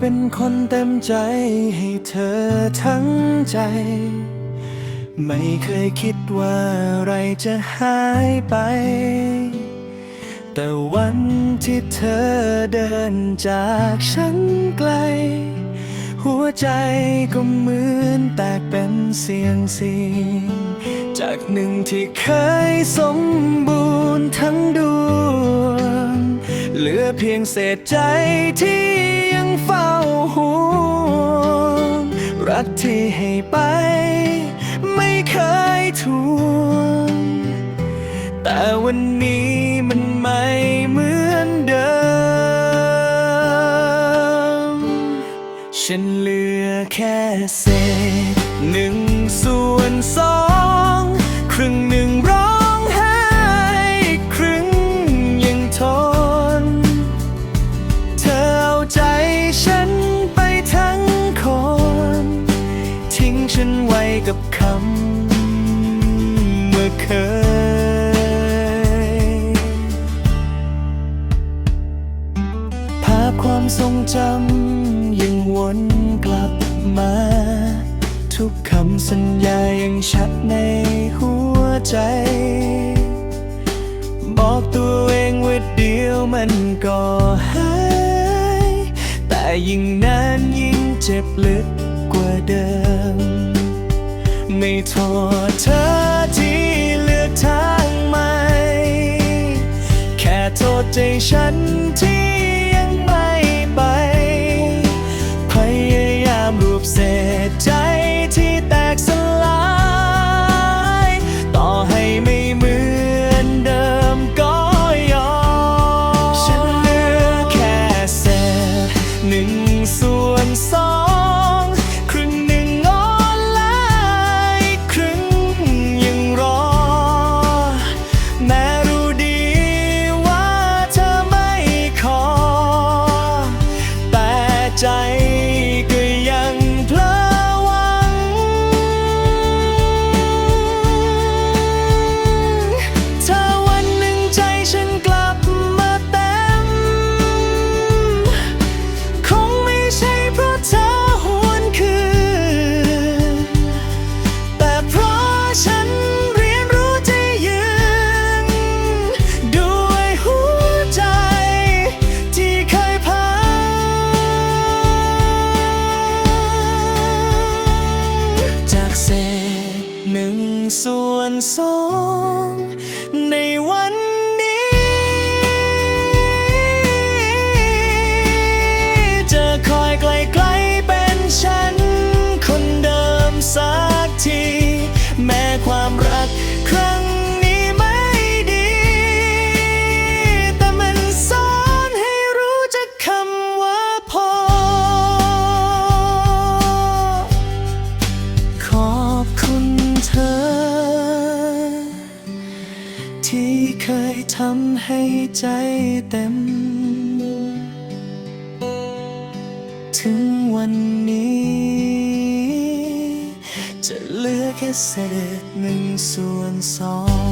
เป็นคนเต็มใจให้เธอทั้งใจ ไม่เคยคิดว่าอะไรจะหายไป แต่วันที่เธอเดินจากฉันไกล หัวใจก็เหมือนแตกเป็นเสียงเสียงจากหนึ่งที่เคยสมบูรณ์ทั้งดวงเหลือเพียงเศษใจที่ยัง เฝ้าห่วงรักที่ให้ไป ไม่เคยทวงแต่วันนี้มันไม่เหมือนเดิม ฉันเหลือแค่เศษหนึ่งส่วนสองครึ่ง กับคำเมื่อเคย ภาพความทรงจำยังวนกลับมา ทุกคำสัญญายังชัดในหัวใจ บอกตัวเองว่าเดียวมันก็หาย แต่ยิ่งนานยิ่งเจ็บลึก ไม่โทษเธอที่เลือกทางใหม่ แค่โทษใจฉันที่ งส่วนสองในวันนี้ จะคอยไกลๆเป็นฉัน คนเดิมสักที แม้ความรัก ที่เคยทำให้ใจเต็ม ถึงวันนี้ จะเหลือแค่เศษหนึ่งส่วนสอง